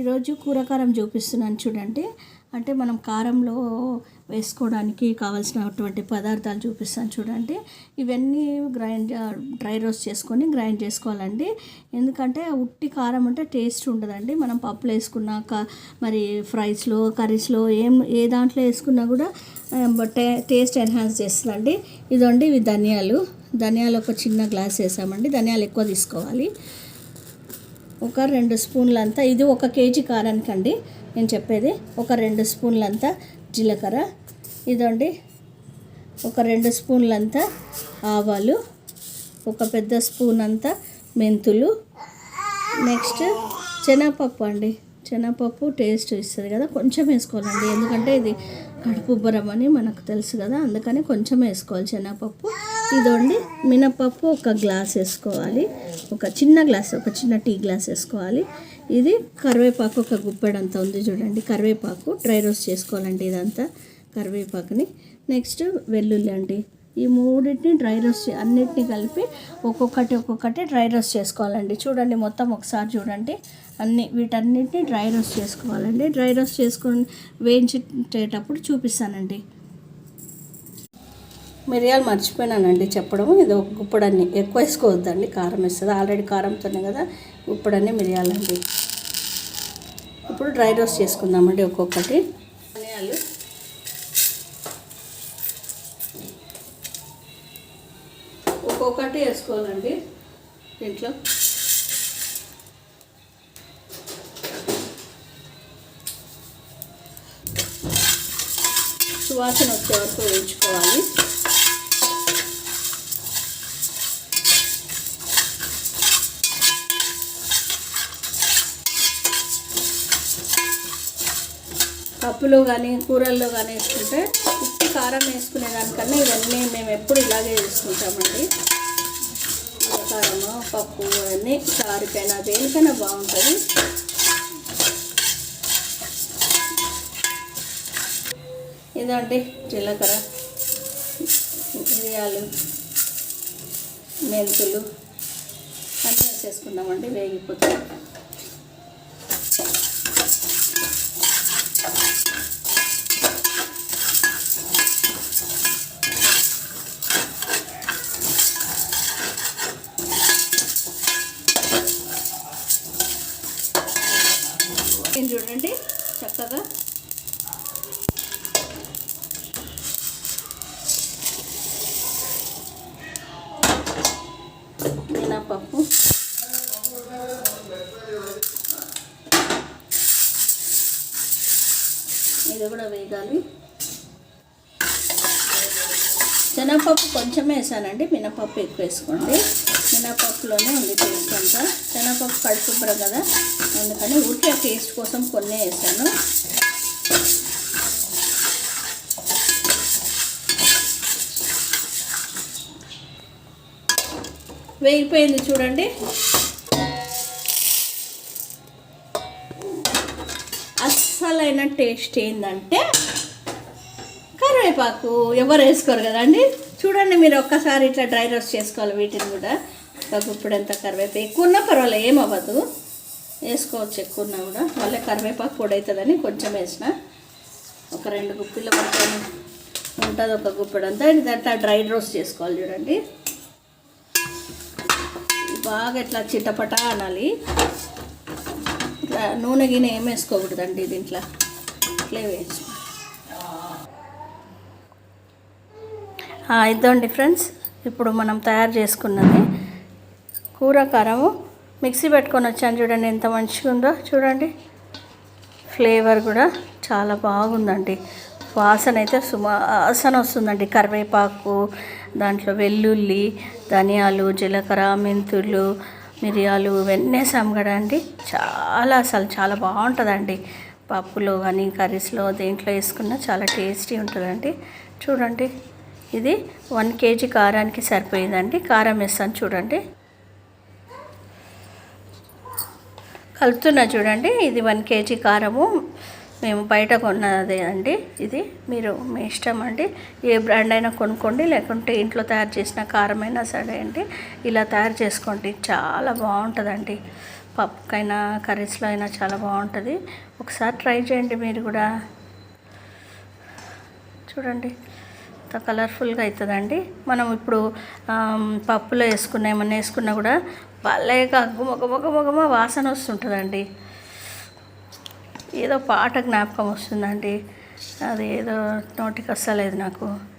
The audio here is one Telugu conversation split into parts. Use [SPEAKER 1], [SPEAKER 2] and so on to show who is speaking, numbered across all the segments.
[SPEAKER 1] ఈరోజు కూర కారం చూపిస్తున్నాను చూడండి. అంటే మనం కారంలో వేసుకోవడానికి కావాల్సినటువంటి పదార్థాలు చూపిస్తాను చూడండి. ఇవన్నీ గ్రైండ్ డ్రై రోస్ట్ చేసుకొని గ్రైండ్ చేసుకోవాలండి. ఎందుకంటే ఉట్టి కారం అంటే టేస్ట్ ఉండదండి. మనం పప్పులు వేసుకున్నాక మరి ఫ్రైస్లో కర్రీస్లో ఏం ఏ దాంట్లో వేసుకున్నా కూడా టే టేస్ట్ ఎన్హాన్స్ చేస్తుందండి. ఇదండి ఇవి ధనియాలు. ధనియాలు ఒక చిన్న గ్లాస్ వేసామండి. ధనియాలు ఎక్కువ తీసుకోవాలి. ఒక రెండు స్పూన్లంతా ఇది ఒక కేజీ కారానికండి నేను చెప్పేది. ఒక రెండు స్పూన్లంతా జీలకర్ర ఇదండి. ఒక రెండు స్పూన్లంతా ఆవాలు ఒక పెద్ద స్పూన్ అంతా మెంతులు. నెక్స్ట్ శనగపప్పు అండి. శనగపప్పు టేస్ట్ ఇస్తుంది కదా కొంచెం వేసుకోవాలండి. ఎందుకంటే ఇది కడుపు ఉబ్బరం అని మనకు తెలుసు కదా అందుకని కొంచెం వేసుకోవాలి శనగపప్పు ఇదండి. మినపప్పు ఒక గ్లాస్ వేసుకోవాలి. ఒక చిన్న గ్లాస్ ఒక చిన్న టీ గ్లాస్ వేసుకోవాలి. ఇది కరివేపాకు ఒక గుప్పెడంత ఉంది చూడండి. కరివేపాకు డ్రై రోస్ట్ చేసుకోవాలండి ఇదంతా కరివేపాకుని. నెక్స్ట్ వెల్లుల్లి అండి. ఈ మూడింటిని డ్రై రోస్ట్ అన్నిటిని కలిపి ఒక్కొక్కటి ఒక్కొక్కటి డ్రై రోస్ట్ చేసుకోవాలండి. చూడండి మొత్తం ఒకసారి చూడండి. అన్ని వీటన్నిటిని డ్రై రోస్ట్ చేసుకోవాలండి. డ్రై రోస్ట్ చేసుకొని వేయించేటప్పుడు చూపిస్తానండి. మిరియాలు మర్చిపోయినానండి చెప్పడం ఇది ఒక గుప్పడన్ని ఎక్కువ వేసుకోవద్దండి. కారం వేస్తుంది. ఆల్రెడీ కారంతోనే కదా గుప్పడన్ని మిరియాలండి. ఇప్పుడు డ్రై రోస్ట్ చేసుకుందామండి ఒక్కొక్కటి. ధనియాలు ఒక్కొక్కటి వేసుకోవాలండి దీంట్లో. సువాసన వచ్చే వరకు వేయించుకోవాలి. పప్పులో కానీ కూరల్లో కానీ వేసుకుంటే ఉప్పు కారం వేసుకునే దానికన్నా ఇవన్నీ మేము ఎప్పుడు ఇలాగే చేసుకుంటామండి కారము పప్పు అన్నీ చారుకైనా దేనికైనా బాగుంటుంది. ఇదండి జీలకర్ర మిరియాలు మెంతులు అన్నీ వేసేసుకున్నామండి వేగిపోతాయి చూడండి చక్కగా మినపప్పు ఇది కూడా వేగాలి. శనగపప్పు కొంచెం వేసానండి మినపప్పు ఎక్కువ వేసుకోండి. మినపప్పులోనే ఉంది టేస్ట్ అంతా. శనగపప్పు కడుపుబ్బరం కదా అందుకని ఊరికే టేస్ట్ కోసం కొన్ని వేసాను. వేగిపోయింది చూడండి. అస్సలైన టేస్ట్ ఏంటంటే కరివేపాకు. ఎవరు వేసుకోరు కదండి? చూడండి మీరు ఒక్కసారి ఇట్లా డ్రై రోస్ట్ చేసుకోవాలి వీటిని కూడా. ఇప్పుడు ఎంత కరివేపాకు ఎక్కువ ఉన్నా పర్వాలేదు ఏమవ్వదు వేసుకోవచ్చు ఎక్కువ ఉన్నా కూడా. మళ్ళీ కరివేపాకు పొడి అవుతుందని కొంచెం వేసిన. ఒక రెండు గుప్పిల వరకు ఉంటుంది ఒక గుప్పెడు అంతా. ఇది డ్రై రోస్ట్ చేసుకోవాలి చూడండి. బాగా ఇట్లా చిటపట అనాలి. నూనె గిన్నె ఏం వేసుకోకూడదండి దీంట్లో? అట్లే వేసి ఇద్దండి ఫ్రెండ్స్ ఇప్పుడు మనం తయారు చేసుకున్నది కూర కారము. మిక్సీ పెట్టుకొని వచ్చాను చూడండి ఎంత మంచిగా ఉందో చూడండి. ఫ్లేవర్ కూడా చాలా బాగుందండి. వాసన అయితే సువాసన వస్తుందండి. కరివేపాకు దాంట్లో వెల్లుల్లి ధనియాలు జీలకర్ర మెంతులు మిరియాలు ఇవన్నీ వేసాం కదండి చాలా అసలు చాలా బాగుంటుందండి. పప్పులో కానీ కర్రీస్లో దేంట్లో వేసుకున్నా చాలా టేస్టీ ఉంటుందండి. చూడండి ఇది వన్ కేజీ కారానికి సరిపోయిందండి. కారం వేస్తాను చూడండి. కలుపుతున్నా చూడండి ఇది వన్ కేజీ కారము. మేము బయట కొన్నదే అండి. ఇది మీరు మీ ఇష్టం అండి. ఏ బ్రాండ్ అయినా కొనుక్కోండి. లేకుంటే ఇంట్లో తయారు చేసిన కారం అయినా సరే అండి ఇలా తయారు చేసుకోండి. చాలా బాగుంటుందండి. పప్పుకైనా కర్రీస్లో అయినా చాలా బాగుంటుంది. ఒకసారి ట్రై చేయండి మీరు కూడా. చూడండి ఎంత కలర్ఫుల్గా అవుతుందండి మనం ఇప్పుడు పప్పులో వేసుకున్న ఏమన్నా వేసుకున్నా కూడా భలేగా గుమగమగమగమ వాసన వస్తుంటుందండి. ఏదో పాట జ్ఞాపకం వస్తుందండి. అది ఏదో నోటికి వస్తలేదు నాకు.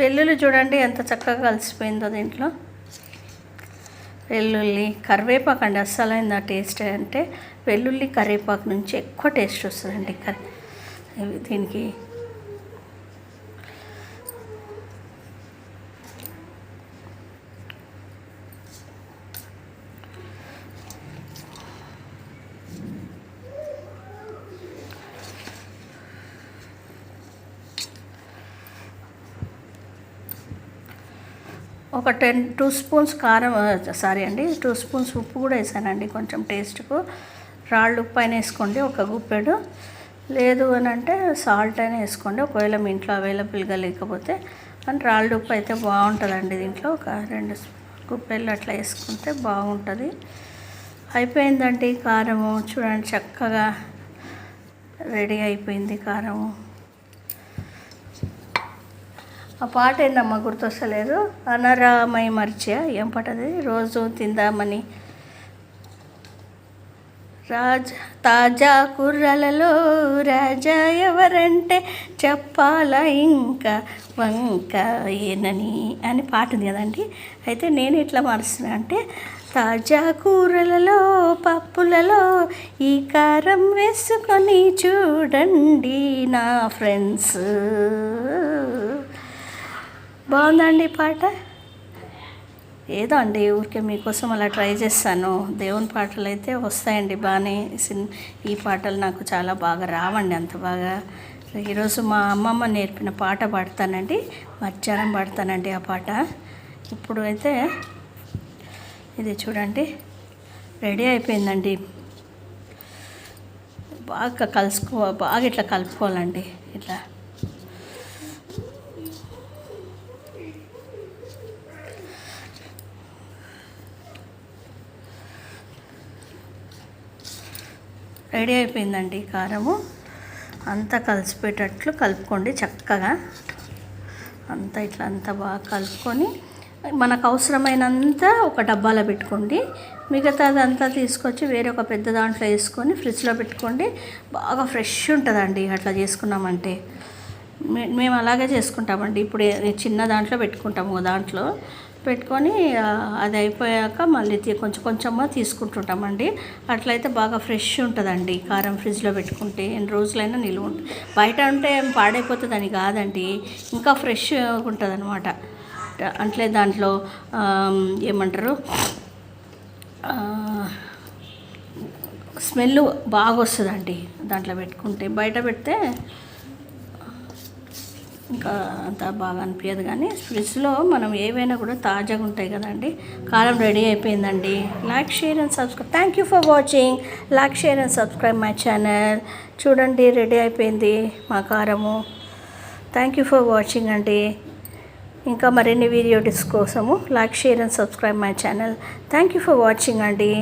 [SPEAKER 1] వెల్లుల్లి చూడండి ఎంత చక్కగా కలిసిపోయిందో దీంట్లో. వెల్లుల్లి కరివేపాకు అండి అస్సలైంది ఆ టేస్ట్ అంటే వెల్లుల్లి కరివేపాకు నుంచి ఎక్కువ టేస్ట్ వస్తుందండి కర్రీ దీనికి ఒక టెన్ టూ స్పూన్స్ కారం సారీ అండి టూ స్పూన్స్ ఉప్పు కూడా వేసానండి కొంచెం టేస్ట్కు. రాళ్ళు ఉప్పు అయినా వేసుకోండి ఒక గుప్పెడు. లేదు అని అంటే సాల్ట్ అయినా వేసుకోండి ఒకవేళ మీ ఇంట్లో అవైలబుల్గా లేకపోతే. కానీ రాళ్ళు ఉప్పు అయితే బాగుంటుందండి దీంట్లో ఒక రెండు గుప్పెళ్ళు అట్లా వేసుకుంటే బాగుంటుంది. అయిపోయిందండి కారము చూడండి చక్కగా రెడీ అయిపోయింది కారము. ఆ పాట ఏందమ్మా గుర్తొస్తలేదు? అనరామై మర్చియా ఏం పాట అది? రోజు తిందామని. రాజ తాజా కుర్రలలో రాజా ఎవరంటే చెప్పాలా ఇంకా వంక ఏనని అని పాట ఉంది కదండి. అయితే నేను ఎట్లా మారుస్తున్నా అంటే తాజా కూరలలో పప్పులలో ఈ కారం వేసుకొని చూడండి నా ఫ్రెండ్స్. బాగుందండి పాట? ఏదో అండి ఊరికే మీకోసం అలా ట్రై చేస్తాను. దేవుని పాటలు అయితే వస్తాయండి బాగానే. సిన్- ఈ పాటలు నాకు చాలా బాగా రావండి అంత బాగా. ఈరోజు మా అమ్మమ్మ నేర్పిన పాట పాడతానండి. మధ్యాహ్నం పాడతానండి ఆ పాట. ఇప్పుడు అయితే ఇది చూడండి. రెడీ అయిపోయిందండి. బాగా కలుసుకో బాగా ఇట్లా కలుపుకోవాలండి. ఇట్లా. రెడీ అయిపోయిందండి కారము. అంతా కలిసిపోయేటట్లు కలుపుకోండి చక్కగా. అంతా ఇట్లా అంతా బాగా కలుపుకొని మనకు అవసరమైనంత ఒక డబ్బాలో పెట్టుకోండి. మిగతాదంతా తీసుకొచ్చి వేరే ఒక పెద్ద దాంట్లో వేసుకొని ఫ్రిడ్జ్లో పెట్టుకోండి. బాగా ఫ్రెష్ ఉంటుందండి అట్లా చేసుకున్నామంటే. మే- మేము అలాగే చేసుకుంటామండి. ఇప్పుడు చిన్న దాంట్లో పెట్టుకుంటాము ఓ దాంట్లో. పెట్టుకొని అది అయిపోయాక మళ్ళీ కొంచెం కొంచెంగా తీసుకుంటుంటామండి. అట్లయితే బాగా ఫ్రెష్ ఉంటుందండి. కారం ఫ్రిడ్జ్లో పెట్టుకుంటే ఎన్ని రోజులైనా నిలువ ఉంటుంది బయట ఉంటే పాడైపోతుంది పాడైపోతుందని కాదండి. ఇంకా ఫ్రెష్ ఉంటుంది అనమాట అట్లే దాంట్లో ఏమంటారు? స్మెల్ బాగా వస్తుందండి దాంట్లో పెట్టుకుంటే. బయట పెడితే ఇంకా అంత బాగా అనిపించదు కానీ ఫ్రిడ్జ్లో మనం ఏవైనా కూడా తాజాగా ఉంటాయి కదండి. కారం రెడీ అయిపోయిందండి. Like share and subscribe thank you for watching like share and subscribe my channel చూడండి రెడీ అయిపోయింది మా కారము. థ్యాంక్ యూ ఫర్ వాచింగ్ అండి. ఇంకా మరిన్ని వీడియోస్ కోసము like share and subscribe my channel thank you for watching అండి.